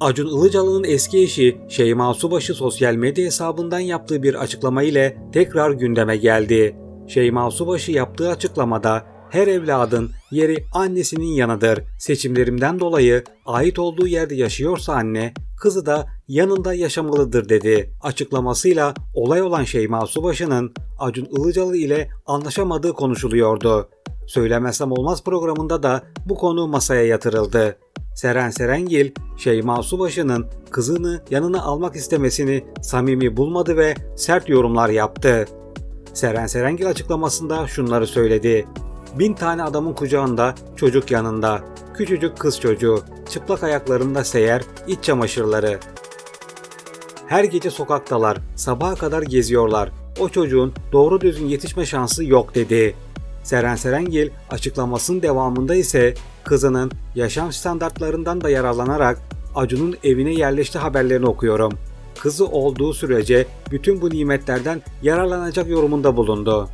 Acun Ilıcalı'nın eski eşi Şeyma Subaşı sosyal medya hesabından yaptığı bir açıklama ile tekrar gündeme geldi. Şeyma Subaşı yaptığı açıklamada her evladın yeri annesinin yanıdır. Seçimlerimden dolayı ait olduğu yerde yaşıyorsa anne, kızı da yanında yaşamalıdır dedi. Açıklamasıyla olay olan Şeyma Subaşı'nın Acun Ilıcalı ile anlaşamadığı konuşuluyordu. Söylemezsem Olmaz programında da bu konu masaya yatırıldı. Seren Serengil, Şeyma Subaşı'nın kızını yanına almak istemesini samimi bulmadı ve sert yorumlar yaptı. Seren Serengil açıklamasında şunları söyledi. Bin tane adamın kucağında, çocuk yanında. Küçücük kız çocuğu, çıplak ayaklarında seyer, iç çamaşırları. Her gece sokaktalar, sabaha kadar geziyorlar. O çocuğun doğru düzgün yetişme şansı yok dedi. Seren Serengil açıklamasının devamında ise kızının yaşam standartlarından da yararlanarak Acun'un evine yerleşti haberlerini okuyorum. Kızı olduğu sürece bütün bu nimetlerden yararlanacak yorumunda bulundu.